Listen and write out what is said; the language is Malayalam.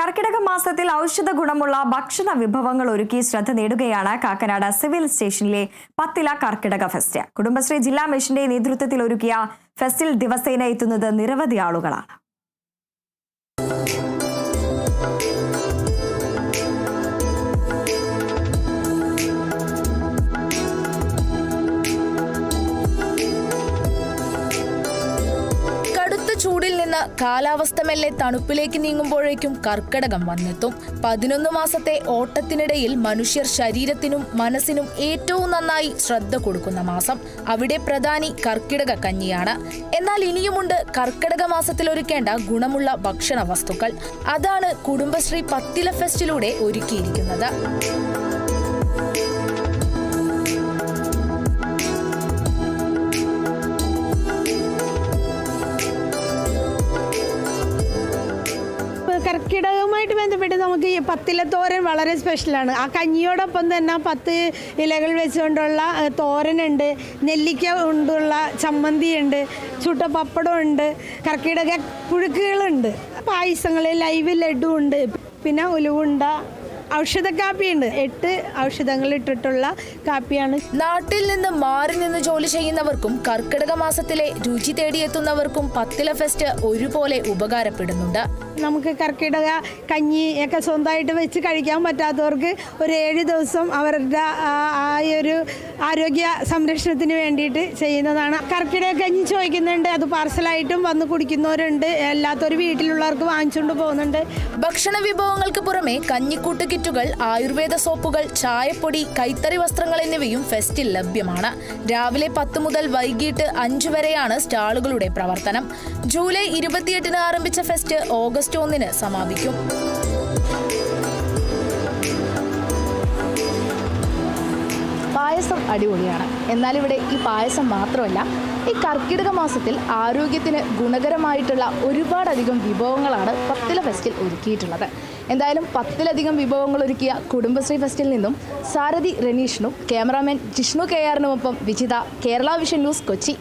കർക്കിടക മാസത്തിൽ ഔഷധ ഗുണമുള്ള ഭക്ഷണ വിഭവങ്ങൾ ഒരുക്കി ശ്രദ്ധ നേടുകയാണ് കാക്കനാട് സിവിൽ സ്റ്റേഷനിലെ പത്തില കർക്കിടക ഫെസ്റ്റ്. കുടുംബശ്രീ ജില്ലാ മിഷന്റെ നേതൃത്വത്തിൽ ഒരുക്കിയ ഫെസ്റ്റിൽ ദിവസേന എത്തുന്നത് നിരവധി ആളുകളാണ്. ചൂടിൽ നിന്ന് കാലാവസ്ഥ മെല്ലെ തണുപ്പിലേക്ക് നീങ്ങുമ്പോഴേക്കും കർക്കടകം വന്നെത്തും. പതിനൊന്ന് മാസത്തെ ഓട്ടത്തിനിടയിൽ മനുഷ്യർ ശരീരത്തിനും മനസ്സിനും ഏറ്റവും നന്നായി ശ്രദ്ധ കൊടുക്കുന്ന മാസം. അവിടെ പ്രധാനി കർക്കിടക കഞ്ഞിയാണ്. എന്നാൽ ഇനിയുമുണ്ട് കർക്കിടക മാസത്തിൽ ഒരുക്കേണ്ട ഗുണമുള്ള ഭക്ഷണ വസ്തുക്കൾ അതാണ് കുടുംബശ്രീ പത്തില ഫെസ്റ്റിലൂടെ ഒരുക്കിയിരിക്കുന്നത്. കർക്കിടകവുമായിട്ട് ബന്ധപ്പെട്ട് നമുക്ക് ഈ പത്തില തോരൻ വളരെ സ്പെഷ്യലാണ് ആ കഞ്ഞിയോടൊപ്പം തന്നെ പത്ത് ഇലകൾ വെച്ചുകൊണ്ടുള്ള തോരനുണ്ട്. നെല്ലിക്ക കൊണ്ടുള്ള ചമ്മന്തിയുണ്ട്. ചുട്ട പപ്പടമുണ്ട് കർക്കിടക പുഴുക്കുകളുണ്ട്. പായസങ്ങൾ ലൈവ് ലഡു ഉണ്ട് പിന്നെ ഉലുവുണ്ട ഔഷധ കാപ്പിയുണ്ട്. എട്ട് ഔഷധങ്ങൾ ഇട്ടിട്ടുള്ള കാപ്പിയാണ്. നാട്ടിൽ നിന്ന് മാറി നിന്ന് ജോലി ചെയ്യുന്നവർക്കും കർക്കിടക മാസത്തിലെ രുചി തേടിയെത്തുന്നവർക്കും പത്തില ഫെസ്റ്റ് ഒരുപോലെ ഉപകാരപ്പെടുന്നുണ്ട്. നമുക്ക് കർക്കിടക കഞ്ഞി ഒക്കെ സ്വന്തമായിട്ട് വെച്ച് കഴിക്കാൻ പറ്റാത്തവർക്ക് ഒരു ഏഴ് ദിവസം അവരുടെ ആ ഒരു ആരോഗ്യ സംരക്ഷണത്തിന് വേണ്ടിയിട്ട് ചെയ്യുന്നതാണ്. കർക്കിടക കഞ്ഞി ചോദിക്കുന്നുണ്ട്. അത് പാർസലായിട്ടും വന്ന് കുടിക്കുന്നവരുണ്ട്. അല്ലാത്തവർ വീട്ടിലുള്ളവർക്ക് വാങ്ങിച്ചുകൊണ്ട് പോകുന്നുണ്ട്. ഭക്ഷണ വിഭവങ്ങൾക്ക് പുറമെ കഞ്ഞിക്കൂട്ട് കിറ്റുകൾ ആയുർവേദ സോപ്പുകൾ ചായപ്പൊടി കൈത്തറി വസ്ത്രങ്ങൾ എന്നിവയും ഫെസ്റ്റിൽ ലഭ്യമാണ്. രാവിലെ പത്ത് മുതൽ വൈകിട്ട് അഞ്ചു വരെയാണ് സ്റ്റാളുകളുടെ പ്രവർത്തനം. ജൂലൈ ഇരുപത്തിയെട്ടിന് ആരംഭിച്ച ഫെസ്റ്റ് ഓഗസ്റ്റ് ഒന്നിന് സമാപിക്കും. പായസം അടിപൊളിയാണ്. എന്നാൽ ഇവിടെ ഈ പായസം മാത്രമല്ല ഈ കർക്കിടക മാസത്തിൽ ആരോഗ്യത്തിന് ഗുണകരമായിട്ടുള്ള ഒരുപാടധികം വിഭവങ്ങളാണ് പത്തില ഫെസ്റ്റിൽ ഒരുക്കിയിട്ടുള്ളത്. എന്തായാലും പത്തിലധികം വിഭവങ്ങൾ ഒരുക്കിയ കുടുംബശ്രീ ഫെസ്റ്റിൽ നിന്നും സാരഥി റനീഷിനും ക്യാമറാമാൻ ജിഷ്ണു കെ ആറിനുമൊപ്പം വിജിത കേരള വിഷൻ ന്യൂസ് കൊച്ചി.